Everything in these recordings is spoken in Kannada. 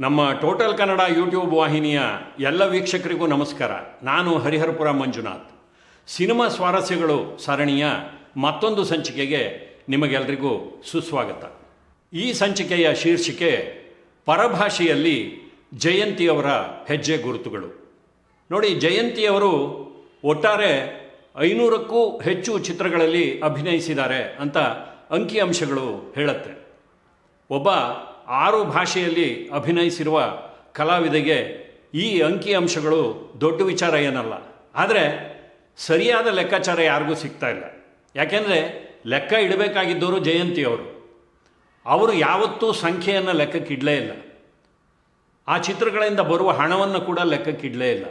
ನಮ್ಮ ಟೋಟಲ್ ಕನ್ನಡ ಯೂಟ್ಯೂಬ್ ವಾಹಿನಿಯ ಎಲ್ಲ ವೀಕ್ಷಕರಿಗೂ ನಮಸ್ಕಾರ. ನಾನು ಹರಿಹರಪುರ ಮಂಜುನಾಥ್. ಸಿನಿಮಾ ಸ್ವಾರಸ್ಯಗಳು ಸರಣಿಯ ಮತ್ತೊಂದು ಸಂಚಿಕೆಗೆ ನಿಮಗೆಲ್ಲರಿಗೂ ಸುಸ್ವಾಗತ. ಈ ಸಂಚಿಕೆಯ ಶೀರ್ಷಿಕೆ ಪರಭಾಷೆಯಲ್ಲಿ ಜಯಂತಿಯವರ ಹೆಜ್ಜೆ ಗುರುತುಗಳು. ನೋಡಿ ಜಯಂತಿಯವರು ಒಟ್ಟಾರೆ ಐನೂರಕ್ಕೂ ಹೆಚ್ಚು ಚಿತ್ರಗಳಲ್ಲಿ ಅಭಿನಯಿಸಿದ್ದಾರೆ ಅಂತ ಅಂಕಿಅಂಶಗಳು ಹೇಳುತ್ತೆ. ಒಬ್ಬ ಆರು ಭಾಷೆಯಲ್ಲಿ ಅಭಿನಯಿಸಿರುವ ಕಲಾವಿದೆಗೆ ಈ ಅಂಕಿಅಂಶಗಳು ದೊಡ್ಡ ವಿಚಾರ ಏನಲ್ಲ. ಆದರೆ ಸರಿಯಾದ ಲೆಕ್ಕಾಚಾರ ಯಾರಿಗೂ ಸಿಗ್ತಾ ಇಲ್ಲ. ಯಾಕೆಂದರೆ ಲೆಕ್ಕ ಇಡಬೇಕಾಗಿದ್ದವರು ಜಯಂತಿಯವರು ಅವರು. ಯಾವತ್ತೂ ಸಂಖ್ಯೆಯನ್ನು ಲೆಕ್ಕಕ್ಕಿಡಲೇ ಇಲ್ಲ. ಆ ಚಿತ್ರಗಳಿಂದ ಬರುವ ಹಣವನ್ನು ಕೂಡ ಲೆಕ್ಕಕ್ಕಿಡಲೇ ಇಲ್ಲ.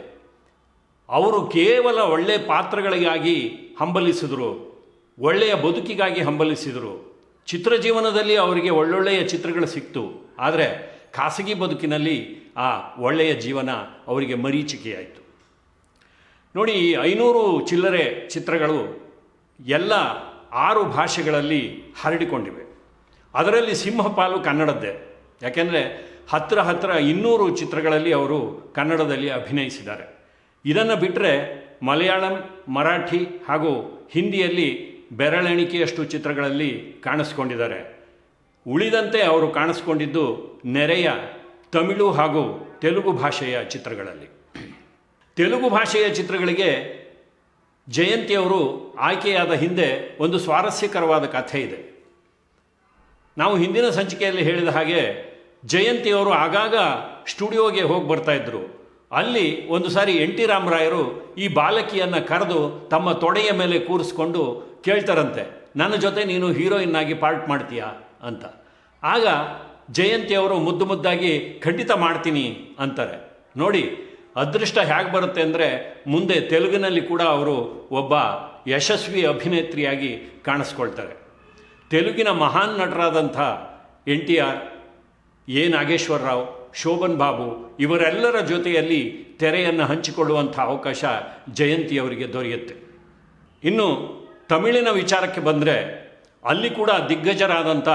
ಅವರು ಕೇವಲ ಒಳ್ಳೆಯ ಪಾತ್ರಗಳಿಗಾಗಿ ಹಂಬಲಿಸಿದರು. ಒಳ್ಳೆಯ ಬದುಕಿಗಾಗಿ ಹಂಬಲಿಸಿದರು. ಚಿತ್ರ ಜೀವನದಲ್ಲಿ ಅವರಿಗೆ ಒಳ್ಳೊಳ್ಳೆಯ ಚಿತ್ರಗಳು ಸಿಕ್ತು. ಆದರೆ ಖಾಸಗಿ ಬದುಕಿನಲ್ಲಿ ಆ ಒಳ್ಳೆಯ ಜೀವನ ಅವರಿಗೆ ಮರೀಚಿಕೆಯಾಯಿತು. ನೋಡಿ, ಈ ಐನೂರು ಚಿಲ್ಲರೆ ಚಿತ್ರಗಳು ಎಲ್ಲ ಆರು ಭಾಷೆಗಳಲ್ಲಿ ಹರಡಿಕೊಂಡಿವೆ. ಅದರಲ್ಲಿ ಸಿಂಹಪಾಲು ಕನ್ನಡದ್ದೇ. ಯಾಕೆಂದರೆ ಹತ್ತಿರ ಹತ್ತಿರ ಇನ್ನೂರು ಚಿತ್ರಗಳಲ್ಲಿ ಅವರು ಕನ್ನಡದಲ್ಲಿ ಅಭಿನಯಿಸಿದ್ದಾರೆ. ಇದನ್ನು ಬಿಟ್ಟರೆ ಮಲಯಾಳಂ, ಮರಾಠಿ ಹಾಗೂ ಹಿಂದಿಯಲ್ಲಿ ಬೆರಳೆಣಿಕೆಯಷ್ಟು ಚಿತ್ರಗಳಲ್ಲಿ ಕಾಣಿಸ್ಕೊಂಡಿದ್ದಾರೆ. ಉಳಿದಂತೆ ಅವರು ಕಾಣಿಸ್ಕೊಂಡಿದ್ದು ನೆರೆಯ ತಮಿಳು ಹಾಗೂ ತೆಲುಗು ಭಾಷೆಯ ಚಿತ್ರಗಳಲ್ಲಿ. ತೆಲುಗು ಭಾಷೆಯ ಚಿತ್ರಗಳಿಗೆ ಜಯಂತಿಯವರು ಆಯ್ಕೆಯಾದ ಹಿಂದೆ ಒಂದು ಸ್ವಾರಸ್ಯಕರವಾದ ಕಥೆ ಇದೆ. ನಾವು ಹಿಂದಿನ ಸಂಚಿಕೆಯಲ್ಲಿ ಹೇಳಿದ ಹಾಗೆ ಜಯಂತಿಯವರು ಆಗಾಗ ಸ್ಟುಡಿಯೋಗೆ ಹೋಗಿ ಬರ್ತಾ ಇದ್ರು. ಅಲ್ಲಿ ಒಂದು ಸಾರಿ ಎನ್ ಟಿ ರಾಮರಾಯರು ಈ ಬಾಲಕಿಯನ್ನು ಕರೆದು ತಮ್ಮ ತೊಡೆಯ ಮೇಲೆ ಕೂರಿಸ್ಕೊಂಡು ಕೇಳ್ತಾರಂತೆ, ನನ್ನ ಜೊತೆ ನೀನು ಹೀರೋಯಿನ್ ಆಗಿ ಪಾರ್ಟ್ ಮಾಡ್ತೀಯಾ? ಅಂತ. ಆಗ ಜಯಂತಿಯವರು ಮುದ್ದು ಮುದ್ದಾಗಿ, ಖಂಡಿತ ಮಾಡ್ತೀನಿ ಅಂತಾರೆ. ನೋಡಿ, ಅದೃಷ್ಟ ಹೇಗೆ ಬರುತ್ತೆ ಅಂದರೆ ಮುಂದೆ ತೆಲುಗಿನಲ್ಲಿ ಕೂಡ ಅವರು ಒಬ್ಬ ಯಶಸ್ವಿ ಅಭಿನೇತ್ರಿಯಾಗಿ ಕಾಣಿಸ್ಕೊಳ್ತಾರೆ. ತೆಲುಗಿನ ಮಹಾನ್ ನಟರಾದಂಥ N T R A Nageswara Rao Shobhan Babu ಇವರೆಲ್ಲರ ಜೊತೆಯಲ್ಲಿ ತೆರೆಯನ್ನು ಹಂಚಿಕೊಳ್ಳುವಂಥ ಅವಕಾಶ ಜಯಂತಿಯವರಿಗೆ ದೊರೆಯುತ್ತೆ. ಇನ್ನು ತಮಿಳಿನ ವಿಚಾರಕ್ಕೆ ಬಂದರೆ ಅಲ್ಲಿ ಕೂಡ ದಿಗ್ಗಜರಾದಂಥ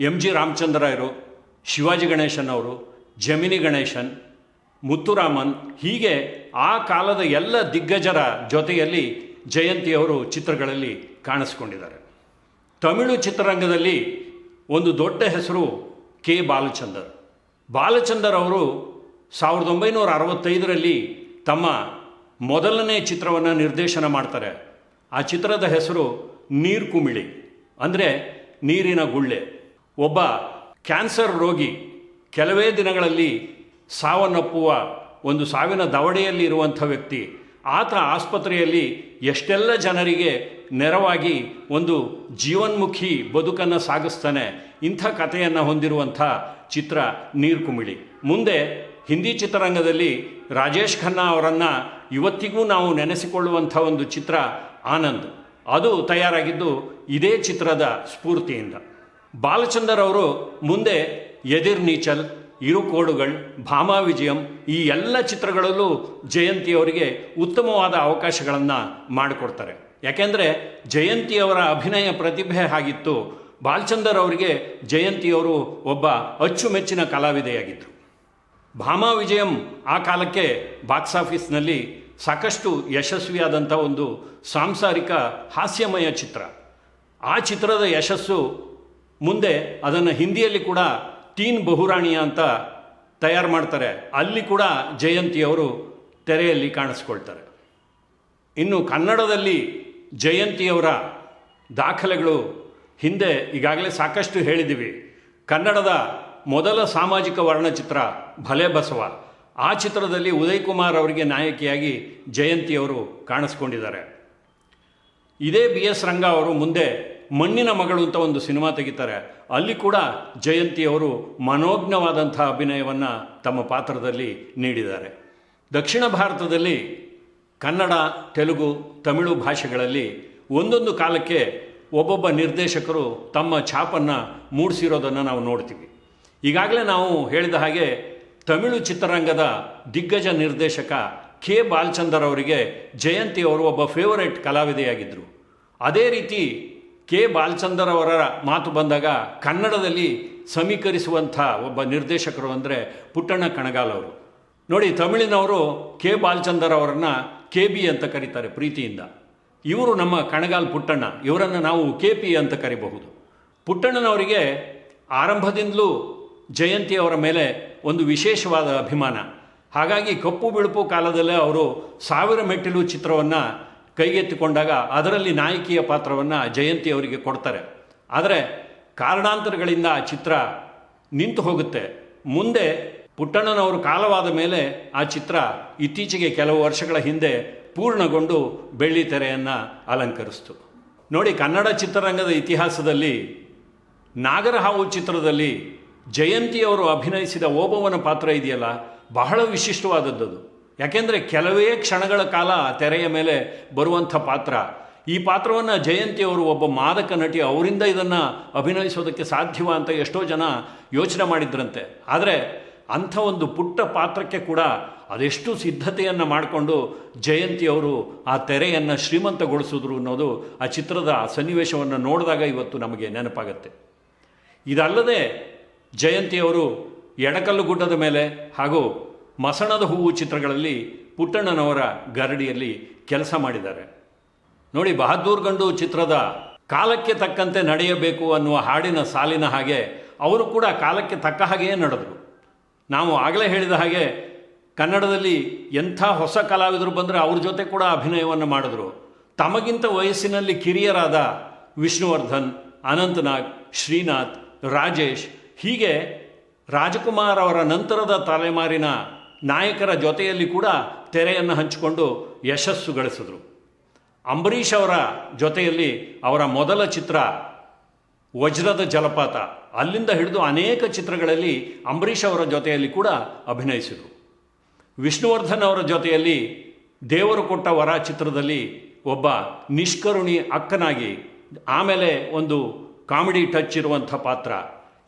ಎಂ ಜಿ ರಾಮಚಂದ್ರಾಯರು ಶಿವಾಜಿ ಗಣೇಶನ್ ಅವರು, ಜಮಿನಿ ಗಣೇಶನ್, ಮುತ್ತುರಾಮನ್ ಹೀಗೆ ಆ ಕಾಲದ ಎಲ್ಲ ದಿಗ್ಗಜರ ಜೊತೆಯಲ್ಲಿ ಜಯಂತಿಯವರು ಚಿತ್ರಗಳಲ್ಲಿ ಕಾಣಿಸ್ಕೊಂಡಿದ್ದಾರೆ. ತಮಿಳು ಚಿತ್ರರಂಗದಲ್ಲಿ ಒಂದು ದೊಡ್ಡ ಹೆಸರು ಕೆ ಬಾಲಚಂದರ್. ಬಾಲಚಂದರ್ ಅವರು ಸಾವಿರದ ಒಂಬೈನೂರ ಅರವತ್ತೈದರಲ್ಲಿ ತಮ್ಮ ಮೊದಲನೇ ಚಿತ್ರವನ್ನು ನಿರ್ದೇಶನ ಮಾಡ್ತಾರೆ. ಆ ಚಿತ್ರದ ಹೆಸರು ನೀರು ಕುಮಿಳಿ. ಅಂದರೆ ನೀರಿನ ಗುಳ್ಳೆ. ಒಬ್ಬ ಕ್ಯಾನ್ಸರ್ ರೋಗಿ ಕೆಲವೇ ದಿನಗಳಲ್ಲಿ ಸಾವನ್ನಪ್ಪುವ ಒಂದು ಸಾವಿನ ದವಡೆಯಲ್ಲಿ ಇರುವಂಥ ವ್ಯಕ್ತಿ. ಆತ ಆಸ್ಪತ್ರೆಯಲ್ಲಿ ಎಷ್ಟೆಲ್ಲ ಜನರಿಗೆ ನೆರವಾಗಿ ಒಂದು ಜೀವನ್ಮುಖಿ ಬದುಕನ್ನು ಸಾಗಿಸ್ತಾನೆ, ಇಂಥ ಕಥೆಯನ್ನು ಹೊಂದಿರುವಂಥ ಚಿತ್ರ ನೀರು ಕುಮಿಳಿ. ಮುಂದೆ ಹಿಂದಿ ಚಿತ್ರರಂಗದಲ್ಲಿ ರಾಜೇಶ್ ಖನ್ನಾ ಅವರನ್ನು ಇವತ್ತಿಗೂ ನಾವು ನೆನೆಸಿಕೊಳ್ಳುವಂಥ ಒಂದು ಚಿತ್ರ ಆನಂದ್. ಅದು ತಯಾರಾಗಿದ್ದು ಇದೇ ಚಿತ್ರದ ಸ್ಫೂರ್ತಿಯಿಂದ. ಬಾಲಚಂದರ್ ಅವರು ಮುಂದೆ ಎದಿರ್ ನೀಚಲ್ ಇರುಕೋಡುಗಳು ಭಾಮಾ ವಿಜಯಂ ಈ ಎಲ್ಲ ಚಿತ್ರಗಳಲ್ಲೂ ಜಯಂತಿಯವರಿಗೆ ಉತ್ತಮವಾದ ಅವಕಾಶಗಳನ್ನು ಮಾಡಿಕೊಡ್ತಾರೆ. ಯಾಕೆಂದರೆ ಜಯಂತಿಯವರ ಅಭಿನಯ ಪ್ರತಿಭೆ ಆಗಿತ್ತು. ಬಾಲ್ಚಂದರ್ ಅವರಿಗೆ ಜಯಂತಿಯವರು ಒಬ್ಬ ಅಚ್ಚುಮೆಚ್ಚಿನ ಕಲಾವಿದೆಯಾಗಿದ್ದರು ಭಾಮಾ ವಿಜಯಂ ಆ ಕಾಲಕ್ಕೆ ಬಾಕ್ಸ್ ಆಫೀಸ್ನಲ್ಲಿ ಸಾಕಷ್ಟು ಯಶಸ್ವಿಯಾದಂಥ ಒಂದು ಸಾಂಸಾರಿಕ ಹಾಸ್ಯಮಯ ಚಿತ್ರ. ಆ ಚಿತ್ರದ ಯಶಸ್ಸು ಮುಂದೆ ಅದನ್ನು ಹಿಂದಿಯಲ್ಲಿ ಕೂಡ ತೀನ್ ಬಹುರಾಣಿಯ ಅಂತ ತಯಾರು ಮಾಡ್ತಾರೆ. ಅಲ್ಲಿ ಕೂಡ ಜಯಂತಿಯವರು ತೆರೆಯಲ್ಲಿ ಕಾಣಿಸ್ಕೊಳ್ತಾರೆ. ಇನ್ನು ಕನ್ನಡದಲ್ಲಿ ಜಯಂತಿಯವರ ದಾಖಲೆಗಳು ಹಿಂದೆ ಈಗಾಗಲೇ ಸಾಕಷ್ಟು ಹೇಳಿದ್ದೀವಿ ಕನ್ನಡದ ಮೊದಲ ಸಾಮಾಜಿಕ ವರ್ಣಚಿತ್ರ ಭಲೆ ಬಸವ. ಆ ಚಿತ್ರದಲ್ಲಿ ಉದಯ್ ಕುಮಾರ್ ಅವರಿಗೆ ನಾಯಕಿಯಾಗಿ ಜಯಂತಿಯವರು ಕಾಣಿಸ್ಕೊಂಡಿದ್ದಾರೆ. ಇದೇ ಬಿ ಎಸ್ ರಂಗ ಅವರು ಮುಂದೆ ಮಣ್ಣಿನ ಮಗಳು ಅಂತ ಒಂದು ಸಿನಿಮಾ ತೆಗಿತಾರೆ. ಅಲ್ಲಿ ಕೂಡ ಜಯಂತಿಯವರು ಮನೋಜ್ಞವಾದಂಥ ಅಭಿನಯವನ್ನು ತಮ್ಮ ಪಾತ್ರದಲ್ಲಿ ನೀಡಿದ್ದಾರೆ. ದಕ್ಷಿಣ ಭಾರತದಲ್ಲಿ ಕನ್ನಡ, ತೆಲುಗು, ತಮಿಳು ಭಾಷೆಗಳಲ್ಲಿ ಒಂದೊಂದು ಕಾಲಕ್ಕೆ ಒಬ್ಬೊಬ್ಬ ನಿರ್ದೇಶಕರು ತಮ್ಮ ಛಾಪನ್ನು ಮೂಡಿಸಿರೋದನ್ನು ನಾವು ನೋಡ್ತೀವಿ. ಈಗಾಗಲೇ ನಾವು ಹೇಳಿದ ಹಾಗೆ ತಮಿಳು ಚಿತ್ರರಂಗದ ದಿಗ್ಗಜ ನಿರ್ದೇಶಕ ಕೆ. ಬಾಲಚಂದರ್ ಅವರಿಗೆ ಜಯಂತಿ ಅವರು ಒಬ್ಬ ಫೇವರೇಟ್ ಕಲಾವಿದೆಯಾಗಿದ್ದರು ಅದೇ ರೀತಿ ಕೆ. ಬಾಲಚಂದರ್ ಅವರ ಮಾತು ಬಂದಾಗ ಕನ್ನಡದಲ್ಲಿ ಸಮೀಕರಿಸುವಂಥ ಒಬ್ಬ ನಿರ್ದೇಶಕರು ಅಂದರೆ ಪುಟ್ಟಣ್ಣ ಕಣಗಾಲ್ ಅವರು. ನೋಡಿ, ತಮಿಳಿನವರು ಕೆ. ಬಾಲಚಂದರ್ ಅವರನ್ನು ಕೆ ಬಿ ಅಂತ ಕರೀತಾರೆ ಪ್ರೀತಿಯಿಂದ. ಇವರು ನಮ್ಮ ಕಣಗಾಲ್ ಪುಟ್ಟಣ್ಣ. ಇವರನ್ನು ನಾವು ಕೆ ಪಿ ಅಂತ ಕರಿಬಹುದು. ಪುಟ್ಟಣ್ಣನವರಿಗೆ ಆರಂಭದಿಂದಲೂ ಜಯಂತಿ ಅವರ ಮೇಲೆ ಒಂದು ವಿಶೇಷವಾದ ಅಭಿಮಾನ. ಹಾಗಾಗಿ ಕಪ್ಪು ಬಿಳುಪು ಕಾಲದಲ್ಲೇ ಅವರು ಸಾವಿರ ಮೆಟ್ಟಿಲು ಚಿತ್ರವನ್ನು ಕೈಗೆತ್ತಿಕೊಂಡಾಗ ಅದರಲ್ಲಿ ನಾಯಕಿಯ ಪಾತ್ರವನ್ನು ಜಯಂತಿ ಅವರಿಗೆ ಕೊಡ್ತಾರೆ. ಆದರೆ ಕಾರಣಾಂತರಗಳಿಂದ ಆ ಚಿತ್ರ ನಿಂತು ಹೋಗುತ್ತೆ. ಮುಂದೆ ಪುಟ್ಟಣ್ಣನವರು ಕಾಲವಾದ ಮೇಲೆ ಆ ಚಿತ್ರ ಇತ್ತೀಚೆಗೆ ಕೆಲವು ವರ್ಷಗಳ ಹಿಂದೆ ಪೂರ್ಣಗೊಂಡು ಬೆಳ್ಳಿ ತೆರೆಯನ್ನು ಅಲಂಕರಿಸ್ತು. ನೋಡಿ, ಕನ್ನಡ ಚಿತ್ರರಂಗದ ಇತಿಹಾಸದಲ್ಲಿ ನಾಗರಹಾವು ಚಿತ್ರದಲ್ಲಿ ಜಯಂತಿಯವರು ಅಭಿನಯಿಸಿದ ಓಬವ್ವನ ಪಾತ್ರ ಇದೆಯಲ್ಲ? ಬಹಳ ವಿಶಿಷ್ಟವಾದದ್ದು ಯಾಕೆಂದರೆ ಕೆಲವೇ ಕ್ಷಣಗಳ ಕಾಲ ತೆರೆಯ ಮೇಲೆ ಬರುವಂಥ ಪಾತ್ರ. ಈ ಪಾತ್ರವನ್ನು ಜಯಂತಿಯವರು ಒಬ್ಬ ಮಾದಕ ನಟಿ ಅವರಿಂದ ಇದನ್ನು ಅಭಿನಯಿಸೋದಕ್ಕೆ ಸಾಧ್ಯವ ಅಂತ ಎಷ್ಟೋ ಜನ ಯೋಚನೆ ಮಾಡಿದ್ರಂತೆ. ಆದರೆ ಅಂಥ ಒಂದು ಪುಟ್ಟ ಪಾತ್ರಕ್ಕೆ ಕೂಡ ಅದೆಷ್ಟು ಸಿದ್ಧತೆಯನ್ನು ಮಾಡಿಕೊಂಡು ಜಯಂತಿಯವರು ಆ ತೆರೆಯನ್ನು ಶ್ರೀಮಂತಗೊಳಿಸಿದ್ರು ಅನ್ನೋದು ಆ ಚಿತ್ರದ ಸನ್ನಿವೇಶವನ್ನು ನೋಡಿದಾಗ ಇವತ್ತು ನಮಗೆ ನೆನಪಾಗತ್ತೆ. ಇದಲ್ಲದೆ ಜಯಂತಿಯವರು ಎಡಕಲ್ಲು ಗುಡ್ಡದ ಮೇಲೆ ಹಾಗೂ ಮಸಣದ ಹೂವು ಚಿತ್ರಗಳಲ್ಲಿ ಪುಟ್ಟಣ್ಣನವರ ಗರಡಿಯಲ್ಲಿ ಕೆಲಸ ಮಾಡಿದ್ದಾರೆ. ನೋಡಿ, ಬಹದ್ದೂರ್ ಗಂಡು ಚಿತ್ರದ ಕಾಲಕ್ಕೆ ತಕ್ಕಂತೆ ನಡೆಯಬೇಕು ಅನ್ನುವ ಹಾಡಿನ ಸಾಲಿನ ಹಾಗೆ ಅವರು ಕೂಡ ಕಾಲಕ್ಕೆ ತಕ್ಕ ಹಾಗೆಯೇ ನಡೆದರು. ನಾವು ಆಗಲೇ ಹೇಳಿದ ಹಾಗೆ ಕನ್ನಡದಲ್ಲಿ ಎಂಥ ಹೊಸ ಕಲಾವಿದರು ಬಂದರೆ ಅವ್ರ ಜೊತೆ ಕೂಡ ಅಭಿನಯವನ್ನು ಮಾಡಿದ್ರು. ತಮಗಿಂತ ವಯಸ್ಸಿನಲ್ಲಿ ಕಿರಿಯರಾದ ವಿಷ್ಣುವರ್ಧನ್, ಅನಂತನಾಗ್, ಶ್ರೀನಾಥ್, ರಾಜೇಶ್, ಹೀಗೆ ರಾಜಕುಮಾರ್ ಅವರ ನಂತರದ ತಲೆಮಾರಿನ ನಾಯಕರ ಜೊತೆಯಲ್ಲಿ ಕೂಡ ತೆರೆಯನ್ನು ಹಂಚಿಕೊಂಡು ಯಶಸ್ಸು ಗಳಿಸಿದ್ರು. ಅಂಬರೀಷ್ ಅವರ ಜೊತೆಯಲ್ಲಿ ಅವರ ಮೊದಲ ಚಿತ್ರ ವಜ್ರದ ಜಲಪಾತ, ಅಲ್ಲಿಂದ ಹಿಡಿದು ಅನೇಕ ಚಿತ್ರಗಳಲ್ಲಿ ಅಂಬರೀಷ್ ಅವರ ಜೊತೆಯಲ್ಲಿ ಕೂಡ ಅಭಿನಯಿಸಿದರು. ವಿಷ್ಣುವರ್ಧನ್ ಅವರ ಜೊತೆಯಲ್ಲಿ ದೇವರು ಕೊಟ್ಟ ವರ ಚಿತ್ರದಲ್ಲಿ ಒಬ್ಬ ನಿಷ್ಕರುಣಿ ಅಕ್ಕನಾಗಿ, ಆಮೇಲೆ ಒಂದು ಕಾಮಿಡಿ ಟಚ್ ಇರುವಂಥ ಪಾತ್ರ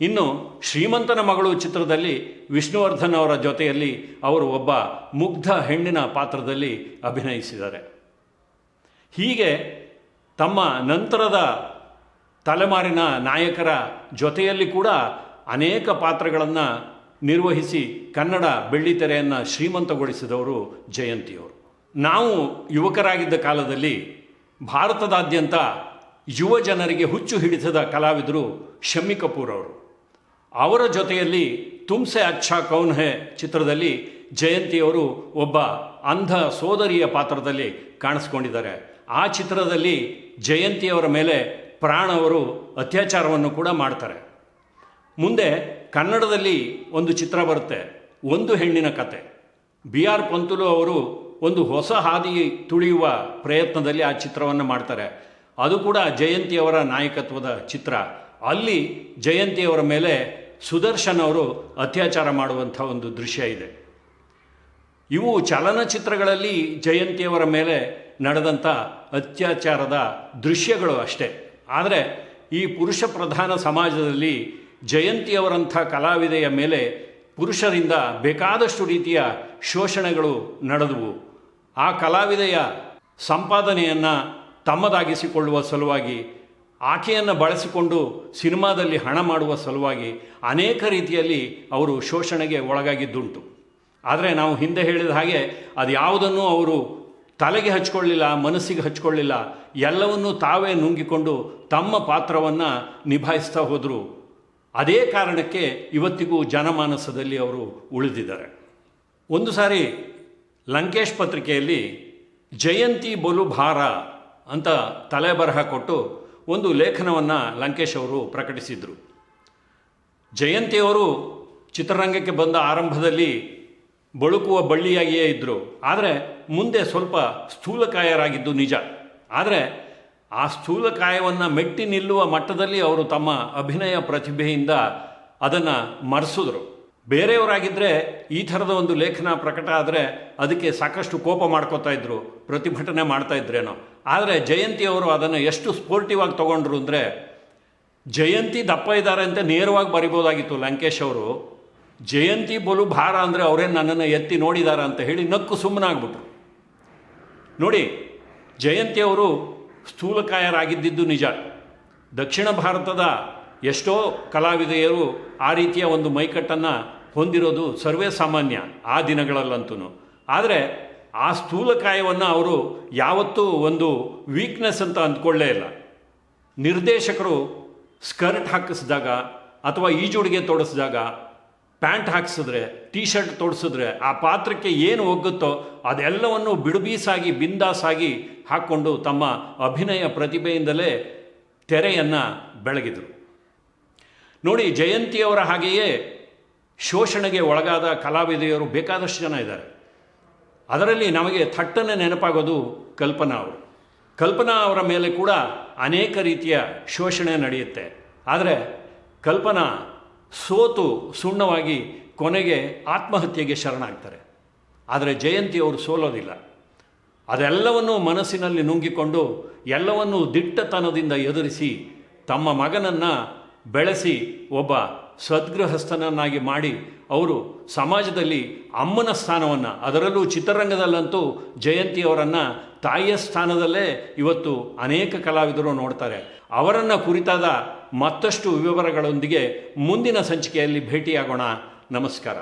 ಇನ್ನು ಶ್ರೀಮಂತನ ಮಗಳು ಚಿತ್ರದಲ್ಲಿ ವಿಷ್ಣುವರ್ಧನ್ ಅವರ ಜೊತೆಯಲ್ಲಿ ಅವರು ಒಬ್ಬ ಮುಗ್ಧ ಹೆಣ್ಣಿನ ಪಾತ್ರದಲ್ಲಿ ಅಭಿನಯಿಸಿದ್ದಾರೆ. ಹೀಗೆ ತಮ್ಮ ನಂತರದ ತಲೆಮಾರಿನ ನಾಯಕರ ಜೊತೆಯಲ್ಲಿ ಕೂಡ ಅನೇಕ ಪಾತ್ರಗಳನ್ನು ನಿರ್ವಹಿಸಿ ಕನ್ನಡ ಬೆಳ್ಳಿತೆರೆಯನ್ನು ಶ್ರೀಮಂತಗೊಳಿಸಿದವರು ಜಯಂತಿಯವರು. ನಾವು ಯುವಕರಾಗಿದ್ದ ಕಾಲದಲ್ಲಿ ಭಾರತದಾದ್ಯಂತ ಯುವ ಜನರಿಗೆ ಹುಚ್ಚು ಹಿಡಿಸದ ಕಲಾವಿದರು ಶಮ್ಮಿ ಕಪೂರ್ ಅವರು. ಅವರ ಜೊತೆಯಲ್ಲಿ ತುಮ್ಸೆ ಅಚ್ಚಾ ಕೌನ್ ಹೇ ಚಿತ್ರದಲ್ಲಿ ಜಯಂತಿಯವರು ಒಬ್ಬ ಅಂಧ ಸೋದರಿಯ ಪಾತ್ರದಲ್ಲಿ ಕಾಣಿಸ್ಕೊಂಡಿದ್ದಾರೆ. ಆ ಚಿತ್ರದಲ್ಲಿ ಜಯಂತಿಯವರ ಮೇಲೆ ಪ್ರಾಣ ಅವರು ಅತ್ಯಾಚಾರವನ್ನು ಕೂಡ ಮಾಡ್ತಾರೆ. ಮುಂದೆ ಕನ್ನಡದಲ್ಲಿ ಒಂದು ಚಿತ್ರ ಬರುತ್ತೆ, ಒಂದು ಹೆಣ್ಣಿನ ಕತೆ. ಬಿ ಆರ್ ಪಂತುಲು ಅವರು ಒಂದು ಹೊಸ ಹಾದಿ ತುಳಿಯುವ ಪ್ರಯತ್ನದಲ್ಲಿ ಆ ಚಿತ್ರವನ್ನು ಮಾಡ್ತಾರೆ. ಅದು ಕೂಡ ಜಯಂತಿಯವರ ನಾಯಕತ್ವದ ಚಿತ್ರ. ಅಲ್ಲಿ ಜಯಂತಿಯವರ ಮೇಲೆ ಸುದರ್ಶನ್ ಅವರು ಅತ್ಯಾಚಾರ ಮಾಡುವಂಥ ಒಂದು ದೃಶ್ಯ ಇದೆ. ಇವು ಚಲನಚಿತ್ರಗಳಲ್ಲಿ ಜಯಂತಿಯವರ ಮೇಲೆ ನಡೆದಂಥ ಅತ್ಯಾಚಾರದ ದೃಶ್ಯಗಳು ಅಷ್ಟೇ. ಆದರೆ ಈ ಪುರುಷ ಪ್ರಧಾನ ಸಮಾಜದಲ್ಲಿ ಜಯಂತಿಯವರಂಥ ಕಲಾವಿದೆಯ ಮೇಲೆ ಪುರುಷರಿಂದ ಬೇಕಾದಷ್ಟು ರೀತಿಯ ಶೋಷಣೆಗಳು ನಡೆದವು. ಆ ಕಲಾವಿದೆಯ ಸಂಪಾದನೆಯನ್ನು ತಮ್ಮದಾಗಿಸಿಕೊಳ್ಳುವ ಸಲುವಾಗಿ ಆಕೆಯನ್ನು ಬಳಸಿಕೊಂಡು ಸಿನಿಮಾದಲ್ಲಿ ಹಣ ಮಾಡುವ ಸಲುವಾಗಿ ಅನೇಕ ರೀತಿಯಲ್ಲಿ ಅವರು ಶೋಷಣೆಗೆ ಒಳಗಾಗಿದ್ದುಂಟು. ಆದರೆ ನಾವು ಹಿಂದೆ ಹೇಳಿದ ಹಾಗೆ ಅದು ಯಾವುದನ್ನು ಅವರು ತಲೆಗೆ ಹಚ್ಕೊಳ್ಳಿಲ್ಲ, ಮನಸ್ಸಿಗೆ ಹಚ್ಕೊಳ್ಳಿಲ್ಲ, ಎಲ್ಲವನ್ನೂ ತಾವೇ ನುಂಗಿಕೊಂಡು ತಮ್ಮ ಪಾತ್ರವನ್ನು ನಿಭಾಯಿಸ್ತಾ ಹೋದರು. ಅದೇ ಕಾರಣಕ್ಕೆ ಇವತ್ತಿಗೂ ಜನಮಾನಸದಲ್ಲಿ ಅವರು ಉಳಿದಿದ್ದಾರೆ. ಒಂದು ಸಾರಿ ಲಂಕೇಶ್ ಪತ್ರಿಕೆಯಲ್ಲಿ ಜಯಂತಿ ಬಲು ಭಾರ ಅಂತ ತಲೆ ಬರಹ ಕೊಟ್ಟು ಒಂದು ಲೇಖನವನ್ನು ಲಂಕೇಶ್ ಅವರು ಪ್ರಕಟಿಸಿದರು. ಜಯಂತಿಯವರು ಚಿತ್ರರಂಗಕ್ಕೆ ಬಂದ ಆರಂಭದಲ್ಲಿ ಬಳುಕುವ ಬಳ್ಳಿಯಾಗಿಯೇ ಇದ್ದರು ಆದರೆ ಮುಂದೆ ಸ್ವಲ್ಪ ಸ್ಥೂಲಕಾಯರಾಗಿದ್ದು ನಿಜ. ಆದರೆ ಆ ಸ್ಥೂಲಕಾಯವನ್ನು ಮೆಟ್ಟಿ ನಿಲ್ಲುವ ಮಟ್ಟದಲ್ಲಿ ಅವರು ತಮ್ಮ ಅಭಿನಯ ಪ್ರತಿಭೆಯಿಂದ ಅದನ್ನು ಮರೆಸಿದ್ರು. ಬೇರೆಯವರಾಗಿದ್ದರೆ ಈ ಥರದ ಒಂದು ಲೇಖನ ಪ್ರಕಟ ಆದರೆ ಅದಕ್ಕೆ ಸಾಕಷ್ಟು ಕೋಪ ಮಾಡ್ಕೋತಾ ಇದ್ರು, ಪ್ರತಿಭಟನೆ ಮಾಡ್ತಾ ಇದ್ರೇನೋ. ಆದರೆ ಜಯಂತಿಯವರು ಅದನ್ನು ಎಷ್ಟು ಸ್ಪೋರ್ಟಿವ್ ಆಗಿ ತೊಗೊಂಡ್ರು ಅಂದರೆ, ಜಯಂತಿ ದಪ್ಪ ಇದ್ದಾರೆ ಅಂತ ನೇರವಾಗಿ ಬರಿಬೋದಾಗಿತ್ತು ಲಂಕೇಶ್ ಅವರು. ಜಯಂತಿ ಬಲು ಭಾರ ಅಂದರೆ ಅವರೇನು ನನ್ನನ್ನು ಎತ್ತಿ ನೋಡಿದಾರ ಅಂತ ಹೇಳಿ ನಕ್ಕು ಸುಮ್ಮನಾಗ್ಬಿಟ್ರು. ನೋಡಿ ಜಯಂತಿಯವರು ಸ್ಥೂಲಕಾಯರಾಗಿದ್ದಿದ್ದು ನಿಜ. ದಕ್ಷಿಣ ಭಾರತದ ಎಷ್ಟೋ ಕಲಾವಿದೆಯರು ಆ ರೀತಿಯ ಒಂದು ಮೈಕಟ್ಟನ್ನು ಹೊಂದಿರೋದು ಸರ್ವೇ ಸಾಮಾನ್ಯ ಆ ದಿನಗಳಲ್ಲಂತೂ ಆದರೆ ಆ ಸ್ಥೂಲಕಾಯವನ್ನು ಅವರು ಯಾವತ್ತೂ ಒಂದು ವೀಕ್ನೆಸ್ ಅಂತ ಅಂದ್ಕೊಳ್ಳೇ ಇಲ್ಲ. ನಿರ್ದೇಶಕರು ಸ್ಕರ್ಟ್ ಹಾಕಿಸಿದಾಗ ಅಥವಾ ಈಜುಡುಗೆ ತೊಡಿಸಿದಾಗ ಪ್ಯಾಂಟ್ ಹಾಕಿಸಿದ್ರೆ ಟೀ ಶರ್ಟ್ ತೊಡಿಸಿದ್ರೆ ಆ ಪಾತ್ರಕ್ಕೆ ಏನು ಒಗ್ಗುತ್ತೋ ಅದೆಲ್ಲವನ್ನು ಬಿಡುಬೀಸಾಗಿ, ಬಿಂದಾಸಾಗಿ ಹಾಕ್ಕೊಂಡು ತಮ್ಮ ಅಭಿನಯ ಪ್ರತಿಭೆಯಿಂದಲೇ ತೆರೆಯನ್ನು ಬೆಳಗಿದರು. ನೋಡಿ, ಜಯಂತಿಯವರ ಹಾಗೆಯೇ ಶೋಷಣೆಗೆ ಒಳಗಾದ ಕಲಾವಿದೆಯರು ಬೇಕಾದಷ್ಟು ಜನ ಇದ್ದಾರೆ. ಅದರಲ್ಲಿ ನಮಗೆ ಥಟ್ಟನೆ ನೆನಪಾಗೋದು ಕಲ್ಪನಾ ಅವರು. ಕಲ್ಪನಾ ಅವರ ಮೇಲೆ ಕೂಡ ಅನೇಕ ರೀತಿಯ ಶೋಷಣೆ ನಡೆಯುತ್ತೆ. ಆದರೆ ಕಲ್ಪನಾ ಸೋತು ಸುಣ್ಣವಾಗಿ ಕೊನೆಗೆ ಆತ್ಮಹತ್ಯೆಗೆ ಶರಣಾಗ್ತಾರೆ. ಆದರೆ ಜಯಂತಿ ಅವರು ಸೋಲೋದಿಲ್ಲ. ಅದೆಲ್ಲವನ್ನೂ ಮನಸ್ಸಿನಲ್ಲಿ ನುಂಗಿಕೊಂಡು ಎಲ್ಲವನ್ನೂ ದಿಟ್ಟತನದಿಂದ ಎದುರಿಸಿ ತಮ್ಮ ಮಗನನ್ನು ಬೆಳೆಸಿ ಒಬ್ಬ ಸದ್ಗೃಹಸ್ಥನನ್ನಾಗಿ ಮಾಡಿ ಅವರು ಸಮಾಜದಲ್ಲಿ ಅಮ್ಮನ ಸ್ಥಾನವನ್ನು, ಅದರಲ್ಲೂ ಚಿತ್ರರಂಗದಲ್ಲಂತೂ ಜಯಂತಿಯವರನ್ನು ತಾಯಿಯ ಸ್ಥಾನದಲ್ಲೇ ಇವತ್ತು ಅನೇಕ ಕಲಾವಿದರು ನೋಡ್ತಾರೆ. ಅವರನ್ನು ಕುರಿತಾದ ಮತ್ತಷ್ಟು ವಿವರಗಳೊಂದಿಗೆ ಮುಂದಿನ ಸಂಚಿಕೆಯಲ್ಲಿ ಭೇಟಿಯಾಗೋಣ. ನಮಸ್ಕಾರ.